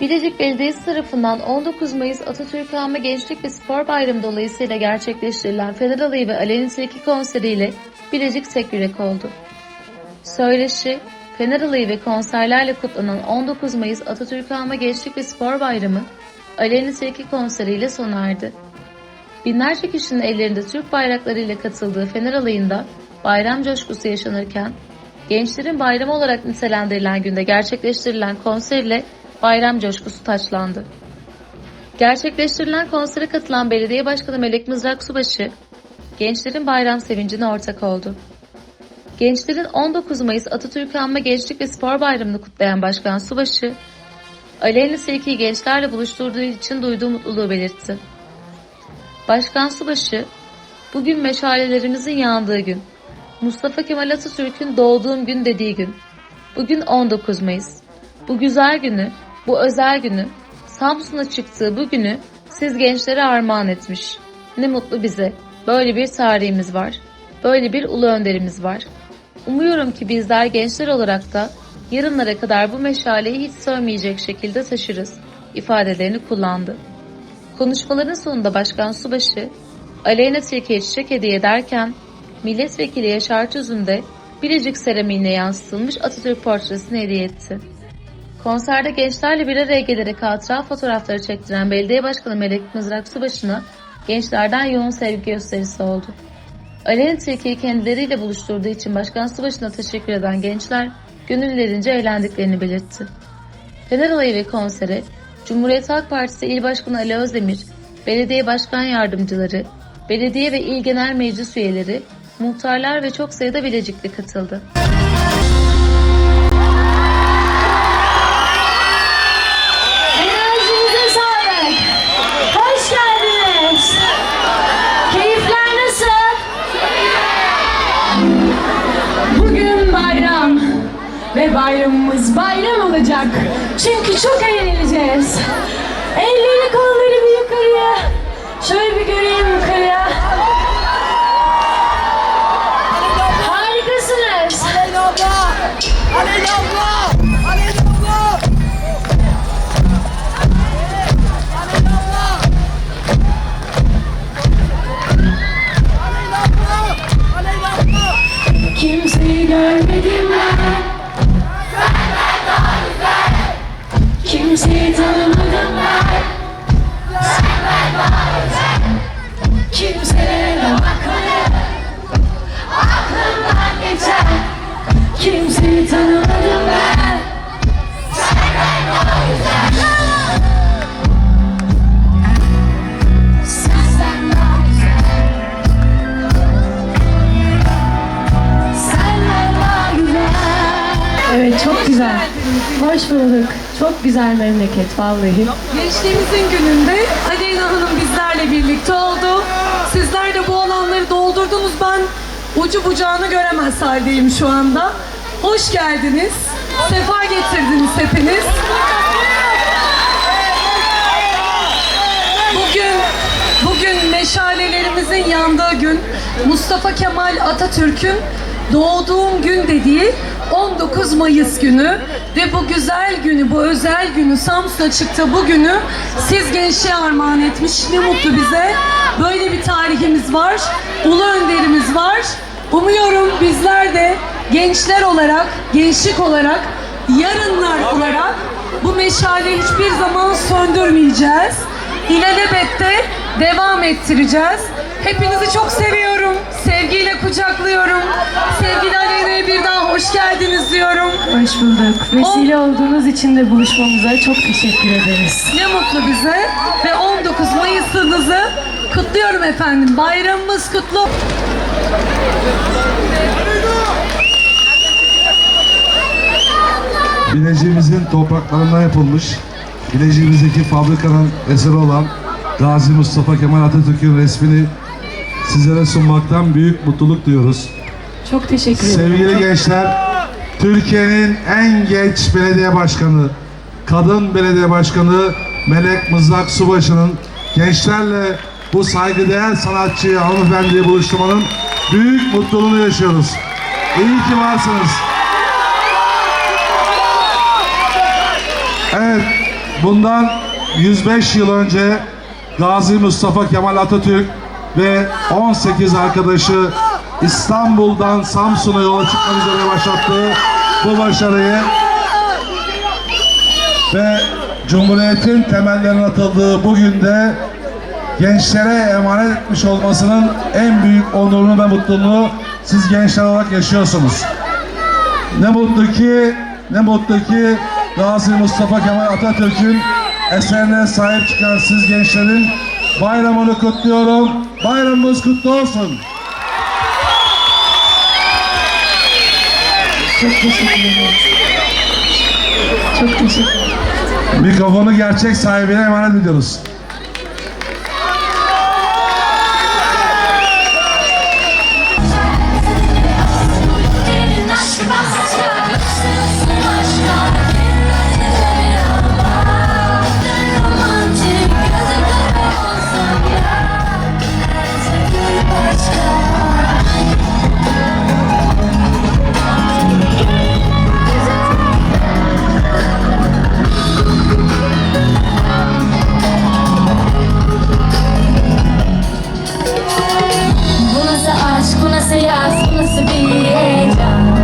Bilecik Belediyesi tarafından 19 Mayıs Atatürk Anma Gençlik ve Spor Bayramı dolayısıyla gerçekleştirilen Fener Alayı ve Aleyhine Tilki konseriyle Bilecik tek yürek oldu. Söyleşi, Fener Alayı ve konserlerle kutlanan 19 Mayıs Atatürk Anma Gençlik ve Spor Bayramı Aleyhine Tilki konseriyle sona erdi. Binlerce kişinin ellerinde Türk bayraklarıyla katıldığı Fener Alayı'nda bayram coşkusu yaşanırken, gençlerin bayramı olarak nitelendirilen günde gerçekleştirilen konserle bayram coşkusu taçlandı. Gerçekleştirilen konsere katılan Belediye Başkanı Melek Mızrak Subaşı, gençlerin bayram sevincine ortak oldu. Gençlerin 19 Mayıs Atatürk Anma Gençlik ve Spor Bayramı'nı kutlayan Başkan Subaşı, Aleyhine Tilki'yi gençlerle buluşturduğu için duyduğu mutluluğu belirtti. Başkan Subaşı, bugün meşalelerimizin yandığı gün, Mustafa Kemal Atatürk'ün doğduğum gün dediği gün, bugün 19 Mayıs. Bu güzel günü, bu özel günü, Samsun'a çıktığı bu günü siz gençlere armağan etmiş. Ne mutlu bize. Böyle bir tarihimiz var. Böyle bir ulu önderimiz var. Umuyorum ki bizler gençler olarak da yarınlara kadar bu meşaleyi hiç sönmeyecek şekilde taşırız ifadelerini kullandı. Konuşmaların sonunda Başkan Subaşı, Aleyna Tilki'ye çiçek hediye ederken, Milletvekili Yaşar Tüzün de Bilecik seramiğine yansıtılmış Atatürk portresini hediye etti. Konserde gençlerle bir araya gelerek hatıra fotoğrafları çektiren Belediye Başkanı Melek Mızrak Subaşı'na gençlerden yoğun sevgi gösterisi oldu. Aleyna Tilki'yi kendileriyle buluşturduğu için Başkan Subaşı'na teşekkür eden gençler gönüllerince eğlendiklerini belirtti. Fener Alayı ve konsere Cumhuriyet Halk Partisi İl Başkanı Ali Özdemir, belediye başkan yardımcıları, belediye ve il genel meclis üyeleri, muhtarlar ve çok sayıda bilecikli katıldı. Enerjinize bayramımız bayram olacak. Çünkü çok eğleneceğiz. Elleri kolları bir yukarıya. Şöyle bir göreyim yukarıya. Kimseyi tanımadım ben Kimselere bakmadım Aklımdan geçen Kimseyi tanımadım Evet çok güzel. Hoş bulduk. Çok güzel memleket vallahi. Gençliğimizin gününde Aleyna Hanım bizlerle birlikte oldu. Sizler de bu alanları doldurdunuz. Ben ucu bucağını göremez haldeyim şu anda. Hoş geldiniz. Sefa getirdiniz hepiniz. Bugün bugün meşalelerimizin yandığı gün Mustafa Kemal Atatürk'ün doğduğum gün dediği 19 Mayıs günü ve bu güzel günü, bu özel günü Samsun'a çıktı bu günü siz gençliğe armağan etmiş. Ne mutlu bize. Böyle bir tarihimiz var. Ulu önderimiz var. Umuyorum bizler de gençler olarak, gençlik olarak, yarınlar olarak bu meşaleyi hiçbir zaman söndürmeyeceğiz. İlelebette devam ettireceğiz. Hepinizi çok seviyorum. Sevgiyle kucaklıyorum. Sevgili Aleyna'ya bir daha hoş geldiniz diyorum. Hoş bulduk. Vesile olduğunuz için de buluşmamıza çok teşekkür ederiz. Ne mutlu bize. Ve 19 Mayıs'ınızı kutluyorum efendim. Bayramımız kutlu. Bilecik'imizin topraklarından yapılmış, Bilecik'imizdeki fabrikanın eseri olan Gazi Mustafa Kemal Atatürk'ün resmini sizlere sunmaktan büyük mutluluk duyuyoruz. Çok teşekkür ederim. Sevgili gençler, Türkiye'nin en genç belediye başkanı, kadın belediye başkanı Melek Mızrak Subaşı'nın gençlerle bu saygıdeğer sanatçıyı, hanımefendiyi buluşturmanın büyük mutluluğunu yaşıyoruz. İyi ki varsınız. Evet, bundan 105 yıl önce Gazi Mustafa Kemal Atatürk ve 18 arkadaşı İstanbul'dan Samsun'a yola çıkmak üzere başlattığı bu başarıyı ve Cumhuriyet'in temellerinin atıldığı bugün de gençlere emanet etmiş olmasının en büyük onurunu ve mutluluğunu siz gençler olarak yaşıyorsunuz. Ne mutlu ki, ne mutlu ki Gazi Mustafa Kemal Atatürk'ün eserine sahip çıkan siz gençlerin bayramını kutluyorum. Bayramımız kutlu olsun. Çok teşekkür ederiz. Çok teşekkür ederim. Mikrofonu gerçek sahibine emanet ediyoruz. це ясно собі.